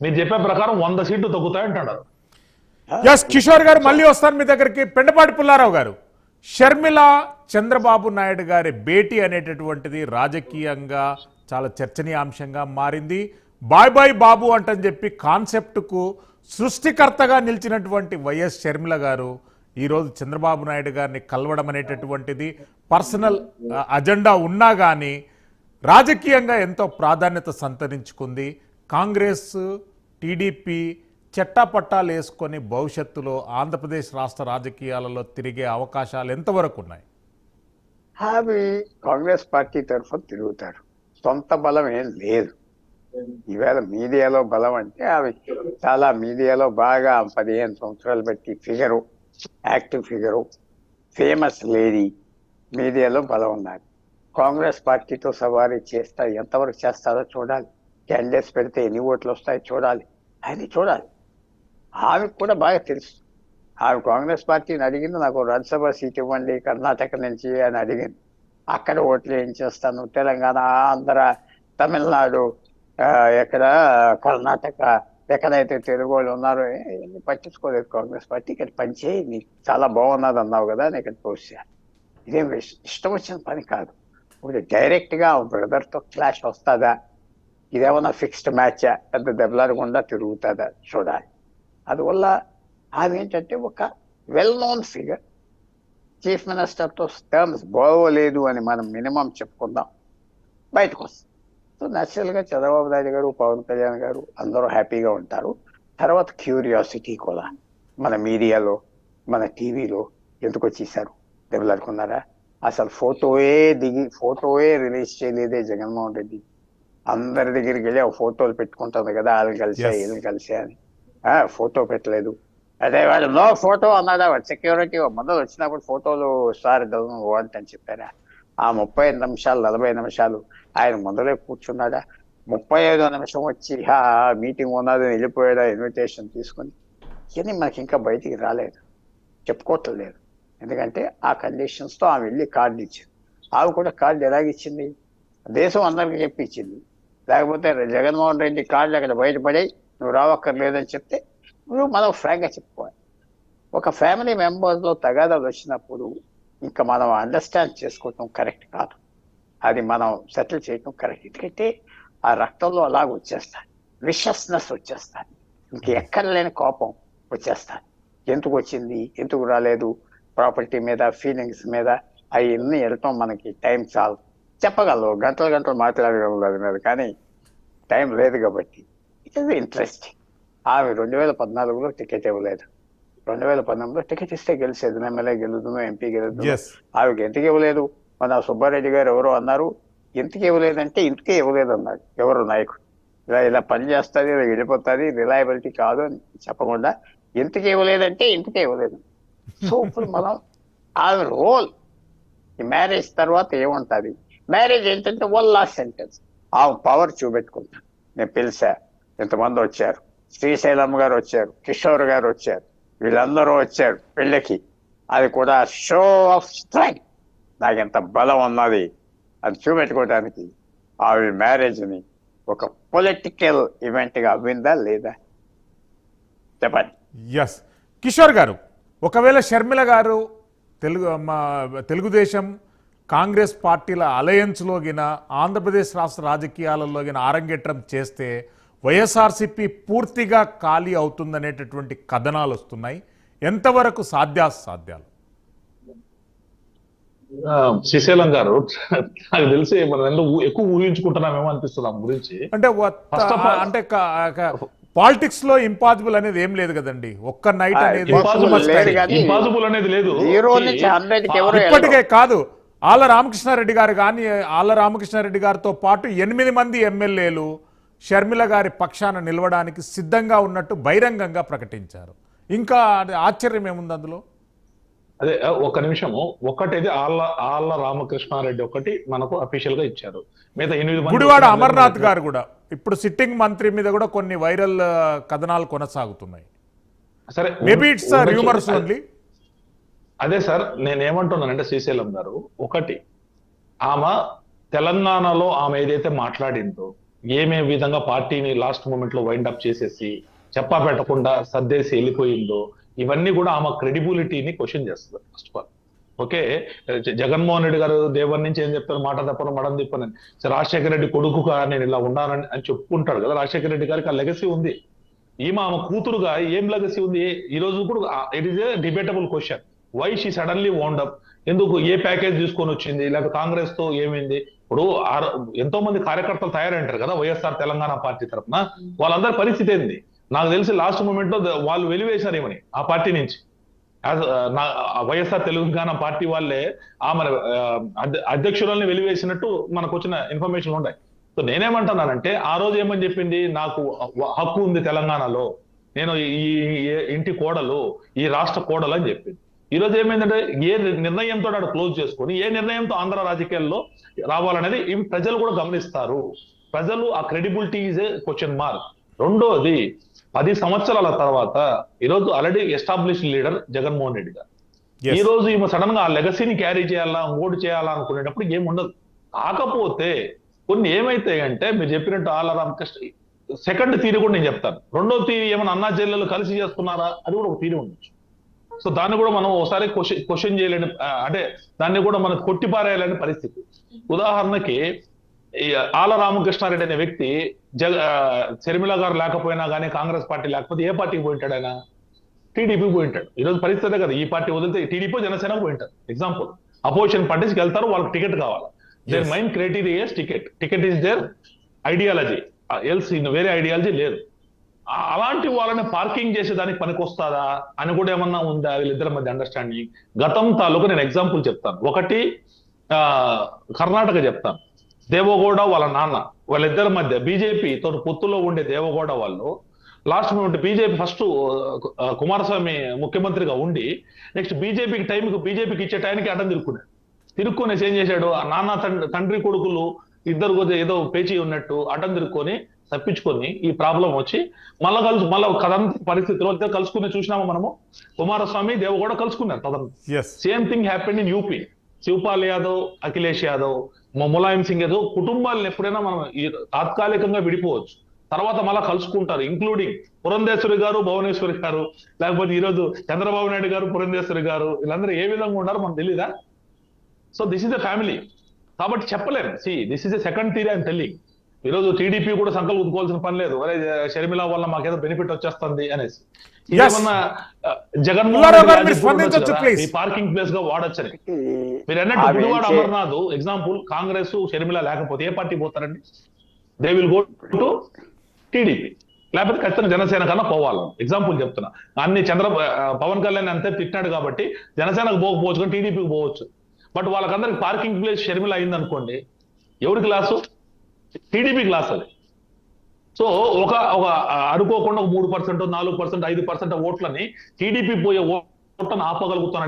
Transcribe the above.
మీరు చెప్పే ప్రకారం వంద సీట్లు తగ్గుతాయంటున్నారు ఎస్ కిషోర్ గారు మళ్ళీ వస్తాను మీ దగ్గరికి. పెండపాటి పుల్లారావు గారు షర్మిల చంద్రబాబు నాయుడు గారి భేటీ అనేటటువంటిది రాజకీయంగా చాలా చర్చనీయాంశంగా మారింది. బాయ్ బాయ్ బాబు అంటని చెప్పి కాన్సెప్ట్కు సృష్టికర్తగా నిలిచినటువంటి వైఎస్ షర్మిల గారు ఈరోజు చంద్రబాబు నాయుడు గారిని కలవడం అనేటటువంటిది పర్సనల్ అజెండా ఉన్నా కానీ రాజకీయంగా ఎంతో ప్రాధాన్యత సంతరించుకుంది. కాంగ్రెస్ టీడీపీ చెట్టాపట్టాలు వేసుకొని భవిష్యత్తులో ఆంధ్రప్రదేశ్ రాష్ట్ర రాజకీయాలలో తిరిగే అవకాశాలు ఎంతవరకు ఉన్నాయి? అవి కాంగ్రెస్ పార్టీ తరఫున తిరుగుతారు. సొంత బలం ఏం లేదు. ఈవేళ మీడియాలో బలం అంటే అవి చాలా మీడియాలో బాగా పదిహేను సంవత్సరాలు బట్టి figure active figure famous lady మీడియాలో బలం ఉన్నారు కాంగ్రెస్ పార్టీతో సవారీ చేస్తా ఎంతవరకు చేస్తారో చూడాలి. క్యాండిడేట్స్ పెడితే ఎన్ని ఓట్లు వస్తాయి చూడాలి అది చూడాలి ఆమెకు కూడా బాగా తెలుసు ఆమె కాంగ్రెస్ పార్టీని అడిగింది నాకు రాజ్యసభ సీట్ ఇవ్వండి కర్ణాటక నుంచి అని అడిగింది అక్కడ ఓట్లు ఏం చేస్తాను తెలంగాణ ఆంధ్ర తమిళనాడు ఎక్కడ కర్ణాటక ఎక్కడైతే తెలుగు వాళ్ళు ఉన్నారో ఇవన్నీ పట్టించుకోలేదు కాంగ్రెస్ పార్టీ ఇక్కడ పనిచేయి నీకు చాలా బాగున్నది అన్నావు కదా అని ఇక్కడ పోస్ట్ చేయాలి ఇదేం ఇష్టం వచ్చిన పని కాదు ఇప్పుడు డైరెక్ట్గా బ్రదర్తో క్లాష్ వస్తుందా ఇదేమన్నా ఫిక్స్డ్ మ్యాచా పెద్ద దెబ్బలాడకుండా తిరుగుతుందా? చూడాలి అందువల్ల ఆమె ఏంటంటే ఒక వెల్ నోన్ ఫిగర్ చీఫ్ మినిస్టర్తో టర్మ్స్ బాగోలేదు అని మనం మినిమం చెప్పుకుందాం. బయటకు వస్తుంది సో న్యాచురల్గా చంద్రబాబు నాయుడు గారు పవన్ కళ్యాణ్ గారు అందరూ హ్యాపీగా ఉంటారు. తర్వాత క్యూరియాసిటీ కూడా మన మీడియాలో మన టీవీలో ఎందుకు వచ్చేసారు? దెబ్బలాడుకున్నారా? అసలు ఫోటోయే దిగి ఫోటోయే రిలీజ్ చేయలేదే జగన్మోహన్ రెడ్డి. అందరి దగ్గరికి వెళ్ళి ఆ ఫోటోలు పెట్టుకుంటుంది కదా వాళ్ళని కలిసా. వీళ్ళని కలిసా అని. ఫోటో పెట్టలేదు. అదే వాడు నో ఫోటో అన్నాడా. సెక్యూరిటీ మొదలు వచ్చినప్పుడు ఫోటోలు సార్ వాంట్ అని చెప్పారా. ఆ ముప్పై ఐదు నిమిషాలు నలభై నిమిషాలు ఆయన ముందరే కూర్చున్నాడా. ముప్పై ఐదో నిమిషం వచ్చి హా మీటింగ్ ఉన్నది వెళ్ళిపోయాడా ఇన్విటేషన్ తీసుకుని. ఇవన్నీ మనకి ఇంకా బయటికి రాలేదు. చెప్పుకోవట్లేదు. ఎందుకంటే ఆ కండిషన్స్తో ఆమె వెళ్ళి కార్డు ఇచ్చింది. ఆమె కూడా కార్డు ఎలాగిచ్చింది దేశం అందరికీ చెప్పి ఇచ్చింది. లేకపోతే జగన్మోహన్ రెడ్డి కాళ్ళు అక్కడ బయటపడి నువ్వు రావక్కర్లేదని చెప్తే నువ్వు మనం ఫ్రాంక్గా చెప్పుకోవాలి. ఒక ఫ్యామిలీ మెంబర్స్లో తగాదాలు వచ్చినప్పుడు ఇంకా మనం అండర్స్టాండ్ చేసుకోవటం కరెక్ట్ కాదు. అది మనం సెటిల్ చేయటం కరెక్ట్. ఎందుకంటే ఆ రక్తంలో అలాగ వచ్చేస్తాను విషస్నెస్ వచ్చేస్తాయి. ఇంక ఎక్కడ లేని కోపం వచ్చేస్తాను ఎందుకు వచ్చింది? ఎందుకు రాలేదు? ప్రాపర్టీ మీద ఫీలింగ్స్ మీద అవన్నీ వెళ్ళటం మనకి టైం చాలు చెప్పగలవు. గంటలు గంటలు మాట్లాడగలరు దాని మీద కానీ టైం లేదు కాబట్టి ఇట్ ఇస్ ఇంట్రెస్టింగ్. ఆమె రెండు వేల పద్నాలుగులో టికెట్ ఇవ్వలేదు. రెండు వేల పంతొమ్మిదిలో టికెట్ ఇస్తే గెలిచేది. ఎమ్మెల్యే గెలుతుందో ఎంపీ గెలుతుందో ఆమెకి ఎందుకు ఇవ్వలేదు? మన సుబ్బారెడ్డి గారు ఎవరో అన్నారు. ఎందుకు ఇవ్వలేదంటే ఇంటికే ఇవ్వలేదు అన్నాడు ఎవరు నాయకుడు? ఇలా ఇలా పని చేస్తుంది ఇలా వెళ్ళిపోతుంది రిలయబిలిటీ కాదు అని చెప్పకుండా ఎందుకు ఇవ్వలేదంటే ఇంటికే ఇవ్వలేదు. సో ఇప్పుడు మనం ఆమె రోల్ ఈ మ్యారేజ్ తర్వాత ఏముంటది? మ్యారేజ్ ఏంటంటే వన్ లాస్ట్ సెంటెన్స్. ఆ పవర్ చూపెట్టుకుంటాను నేను పిలిచా. ఇంతమంది వచ్చారు. శ్రీశైలం గారు వచ్చారు. కిషోర్ గారు వచ్చారు. వీళ్ళందరూ వచ్చారు పెళ్ళికి. అది కూడా షో ఆఫ్ స్ట్రెంగ్ నాకు ఎంత బలం ఉన్నది. అది చూపెట్టుకోవడానికి ఆవిడ మ్యారేజ్ని ఒక పొలిటికల్ ఈవెంట్గా అవ్విందా లేదా? చెప్పండి. ఎస్ కిషోర్ గారు ఒకవేళ షర్మిల గారు తెలుగు మా తెలుగుదేశం కాంగ్రెస్ పార్టీల అలయన్స్లో గిన ఆంధ్రప్రదేశ్ రాష్ట్ర రాజకీయాలలో గిన ఆరంగేట్రం చేస్తే వైఎస్ఆర్సిపి పూర్తిగా ఖాళీ అవుతుందనేటటువంటి కథనాలు వస్తున్నాయి. ఎంతవరకు సాధ్యాసాధ్యాలు? శ్రీశైలం గారు నాకు తెలిసి మనం ఎందుకు ఎక్కువ ఊహించుకుంటున్నామేమో అనిపిస్తుంది ఆమె గురించి. అంటే అంటే పాలిటిక్స్లో ఇంపాసిబుల్ అనేది ఏం లేదు కదండి. ఒక్క నైట్ అనేది ఇంపాసిబుల్ అనేది లేదు. ఇప్పటికే కాదు. ఆళ్ళ రామకృష్ణారెడ్డి గారు కానీ ఆళ్ళ రామకృష్ణారెడ్డి గారితో పాటు ఎనిమిది మంది ఎమ్మెల్యేలు షర్మిల గారి పక్షాన నిలవడానికి సిద్ధంగా ఉన్నట్టు బహిరంగంగా ప్రకటించారు. ఇంకా ఆశ్చర్యం ఏముంది అందులో? అదే ఒక నిమిషము. ఒకటేది ఆళ్ళ ఆళ్ళ రామకృష్ణారెడ్డి ఒకటి మనకు అఫీషియల్గా ఇచ్చారు. మిగతా ఎనిమిది మంది గుడివాడ అమర్నాథ్ గారు కూడా. ఇప్పుడు సిట్టింగ్ మంత్రి మీద కూడా కొన్ని వైరల్ కథనాలు కొనసాగుతున్నాయి. సరే మేబీ ఇట్స్. హ్యూమర్స్ ఓన్లీ అదే సార్ నేను ఏమంటున్నానంటే శ్రీశైలం గారు ఒకటి ఆమె తెలంగాణలో ఆమె ఏదైతే మాట్లాడిందో ఏమే విధంగా పార్టీని లాస్ట్ మూమెంట్లో వైండ్ అప్ చేసేసి చెప్పా పెట్టకుండా సర్దేసి వెళ్ళిపోయిందో ఇవన్నీ కూడా ఆమె క్రెడిబిలిటీని క్వశ్చన్ చేస్తుంది first of all okay Jaganmohan Reddy గారు దేవర్ నుంచి ఏం చెప్తారు? మాట తప్పను మడం తిప్పనని. రాజశేఖర రెడ్డి కొడుకుగా నేను ఇలా ఉన్నానని అని చెప్పుకుంటాడు కదా రాజశేఖర రెడ్డి గారికి ఆ లెగసీ ఉంది. ఈమె ఆమె కూతురుగా ఏం లెగసీ ఉంది? ఈ రోజు కూడా it is a debatable question why she suddenly wound ఎందుకు? ఏ ప్యాకేజ్ తీసుకొని వచ్చింది? లేకపోతే కాంగ్రెస్తో ఏమైంది? ఇప్పుడు ఎంతో మంది కార్యకర్తలు తయారంటారు కదా వైఎస్ఆర్ తెలంగాణ పార్టీ తరఫున వాళ్ళందరి పరిస్థితి ఏంది? నాకు తెలిసి లాస్ట్ మూమెంట్లో వాళ్ళు వెలివేశారు ఏమని? ఆ పార్టీ నుంచి. వైఎస్ఆర్ తెలంగాణ పార్టీ వాళ్ళే ఆమె ఆ, అధ్య- అధ్యక్షురాల్ని వెలివేసినట్టు మనకు వచ్చిన ఇన్ఫర్మేషన్ ఉన్నాయి. సో నేనేమంటున్నానంటే ఆ రోజు ఏమని చెప్పింది? నాకు హక్కు ఉంది తెలంగాణలో. నేను ఈ ఇంటి కోడలు ఈ రాష్ట్ర కోడలు అని చెప్పింది. ఈ రోజు ఏమైందంటే ఏ నిర్ణయంతో ఆడు క్లోజ్ చేసుకొని ఏ నిర్ణయంతో ఆంధ్ర రాజకీయాల్లో రావాలనేది ఇవి ప్రజలు కూడా గమనిస్తారు. ప్రజలు ఆ credibility is a question mark రెండోది పది సంవత్సరాల తర్వాత ఈరోజు already establish leader Jaganmohan Reddy గారు. ఈ రోజు ఈమె సడన్గా ఆ లెగసీని క్యారీ చేయాలా ఓటు చేయాలా అనుకునేటప్పుడు ఏం ఉండదు. కాకపోతే కొన్ని ఏమైతాయి అంటే మీరు చెప్పినట్టు ఆల రామకృష్ణ సెకండ్ తీరు కూడా నేను చెప్తాను. రెండో తీరు ఏమైనా అన్నా జిల్లాలు కలిసి చేస్తున్నారా అది కూడా ఒక తీరు ఉండొచ్చు. సో దాన్ని కూడా మనం ఒకసారి క్వశ్చన్ క్వశ్చన్ చేయలేని అంటే దాన్ని కూడా మనం కొట్టిపారేయాలని పరిస్థితి. ఉదాహరణకి ఆల రామకృష్ణారెడ్డి అనే వ్యక్తి జగ శర్మిల గారు లేకపోయినా కానీ కాంగ్రెస్ పార్టీ లేకపోతే ఏ పార్టీకి పోయింటాడు ఆయన? టీడీపీ పోయింటాడు ఈ రోజు పరిస్థితి కదా. ఈ పార్టీ వదిలితే టీడీపీ జనసేన పోయింటారు ఎగ్జాంపుల్ అపోజిషన్ పార్టీస్కి వెళ్తారు వాళ్ళకి టికెట్ కావాలి. Their. Mind criteria ticket ticket is their ideology else వేరే ఐడియాలజీ లేదు. అలాంటి వాళ్ళని పార్కింగ్ చేసేదానికి పనికొస్తాదా అని కూడా ఏమన్నా ఉందా? వీళ్ళిద్దరి మధ్య అండర్స్టాండింగ్ గతం తాలూకు నేను ఎగ్జాంపుల్ చెప్తాను. ఒకటి ఆ కర్ణాటక చెప్తాను. దేవగౌడ వాళ్ళ నాన్న వాళ్ళిద్దరి మధ్య బీజేపీ తోటి పొత్తులో ఉండే దేవగౌడ వాళ్ళు last moment BJP first Kumaraswamy ముఖ్యమంత్రిగా ఉండి నెక్స్ట్ బీజేపీకి టైంకి బీజేపీకి ఇచ్చే టైంకి అడ్డం తిరుక్కున్నాడు తిరుక్కునేసి ఏం చేశాడు? ఆ నాన్న తండ్రి తండ్రి కొడుకులు ఇద్దరు కొద్దిగా ఏదో పేచీ ఉన్నట్టు అడ్డం తిరుక్కొని తప్పించుకొని ఈ ప్రాబ్లం వచ్చి మళ్ళా కలుసు మళ్ళా కదంత పరిస్థితిలో ఇద్దరు కలుసుకుని చూసినామా మనము? కుమారస్వామి దేవగౌడ కలుసుకున్నారు then same thing happened in UP Shivpal Yadav Akhilesh Yadav Mulayam Singh Yadav కుటుంబాలను ఎప్పుడైనా మనం ఈ తాత్కాలికంగా విడిపోవచ్చు. తర్వాత మళ్ళా కలుసుకుంటారు ఇంక్లూడింగ్ పురంధేశ్వరి గారు భువనేశ్వరి గారు లేకపోతే ఈ రోజు చంద్రబాబు నాయుడు గారు పురంధేశ్వరి గారు వీళ్ళందరూ ఏ విధంగా ఉన్నారో మనకు తెలీదా? So this is the family కాబట్టి చెప్పలేము see this is a second theory అని టెల్లింగ్ ఈరోజు టీడీపీ కూడా సంకల్పం ఉద్దుకోవాల్సిన పని లేదు. అరే షర్మిల వల్ల మాకేదో బెనిఫిట్ వచ్చేస్తుంది అనేసి. జగన్మోహన్ పార్కింగ్ ప్లేస్గా వాడొచ్చని. మీరు అన్నట్టు గుడివాడ అమర్నాథ్ ఎగ్జాంపుల్ కాంగ్రెస్ షర్మిల లేకపోతే ఏ party పోతారండి? They will go to TDP. లేకపోతే ఖచ్చితంగా జనసేన కన్నా పోవాలి. ఎగ్జాంపుల్ చెప్తున్నా. అన్ని చంద్ర పవన్ కళ్యాణ్ అంతే తిట్టినాడు కాబట్టి జనసేనకు పోకపోవచ్చు కానీ టీడీపీకి పోవచ్చు. బట్ వాళ్ళకందరికి పార్కింగ్ ప్లేస్ షర్మిల అయింది అనుకోండి ఎవరి క్లాసు టీడీపీ లాస్ అది. సో ఒక ఒక అనుకోకుండా ఒక మూడు పర్సెంట్ నాలుగు పర్సెంట్ ఐదు పర్సెంట్ ఓట్లని టీడీపీ పోయే ఓట్లను ఆపగలుగుతున్నాడు